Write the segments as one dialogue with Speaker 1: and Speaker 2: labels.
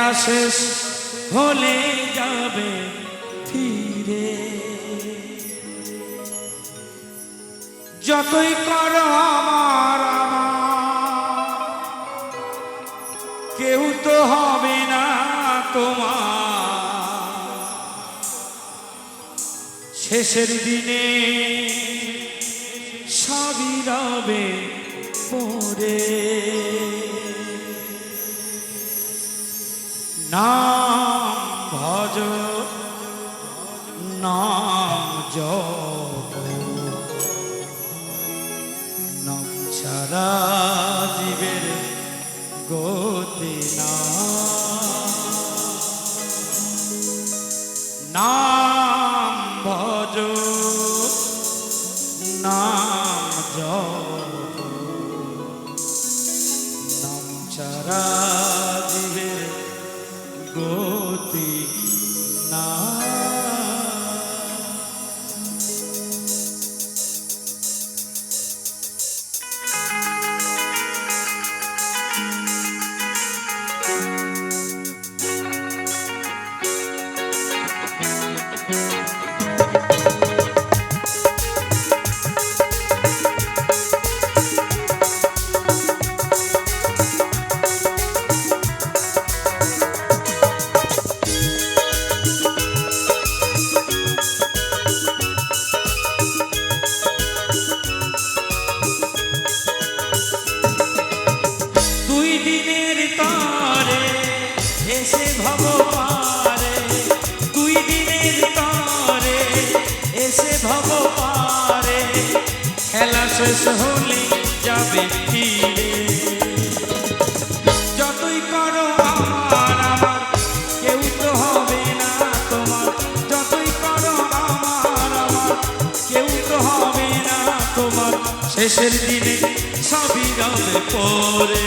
Speaker 1: খেলা শেষ হলে যাবে ফিরে। যতই কর আমার, কেউ তো হবে না তোমার। শেষের দিনে সবই রবে পরে। নাম ভজ নাম জপ। নাম ছাড়া জীবের গতি না শেষ হলে যাবে ফিরে। যতই করো আমার আমার, কেউ তো হবে না তোমার। যতই করো আমার আমার, কেউ তো হবে না তোমার। শেষের দিনে সবই রবে পরে।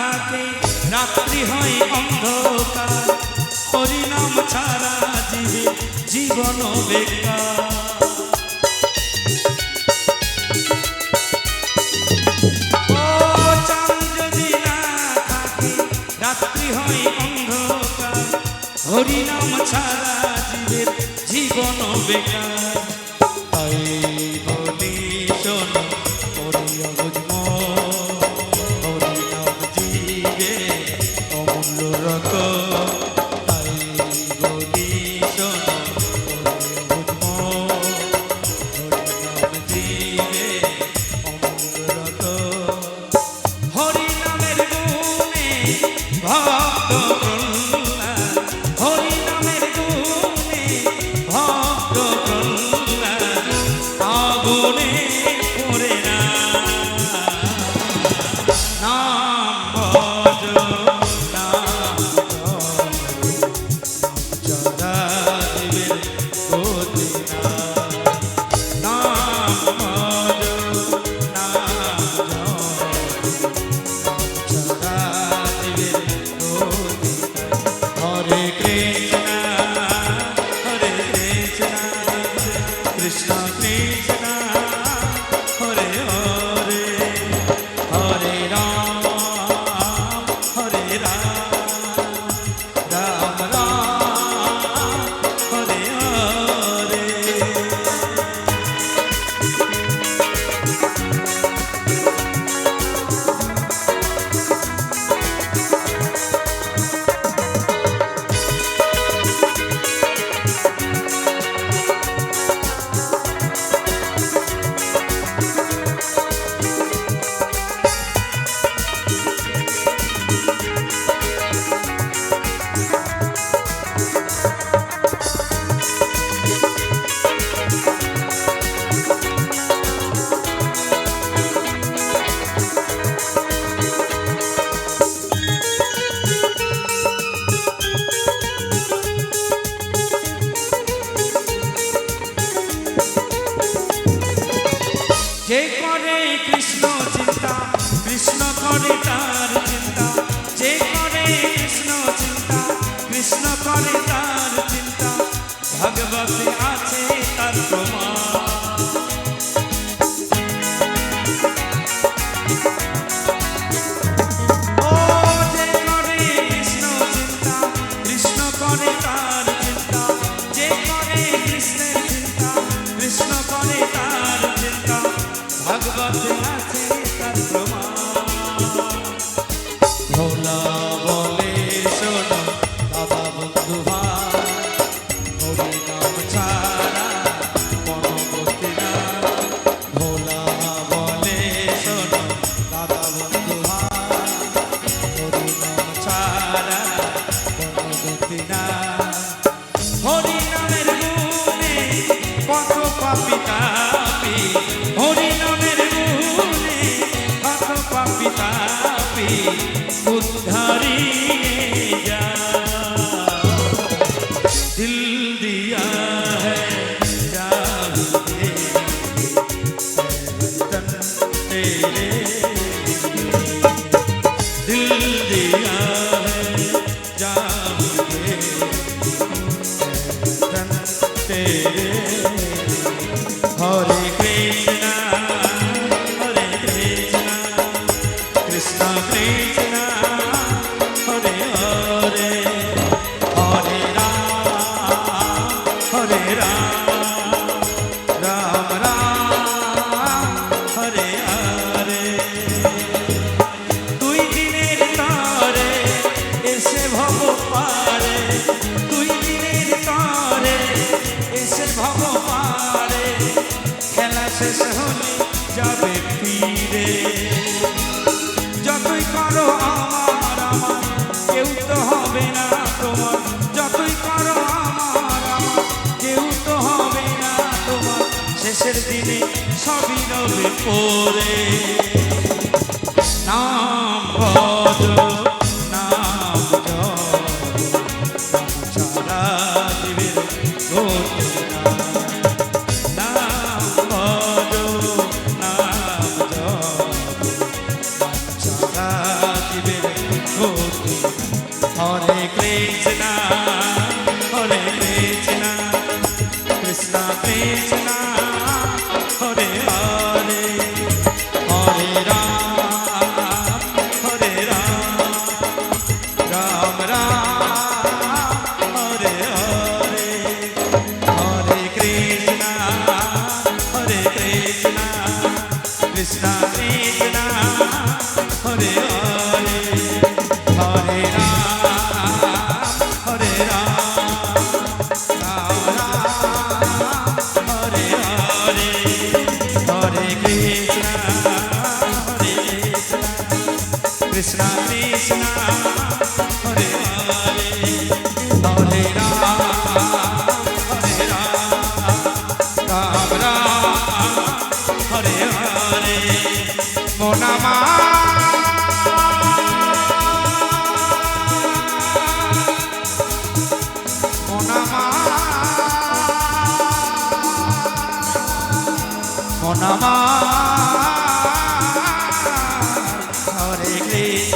Speaker 1: থাকে রাত্রি হয় অন্ধকার। হরিনাম ছাড়া জীবে জীবন বেকার। হরিনাম ছাড়া জীবের জীবন বেকার। precisa. Jake করো আমার আমার। কেউ তো হবে না তোমার। যতই করো আমার আমার। কেউ তো হবে না তোমার। শেষের দিনে সবই রবে নাম নাম জড়া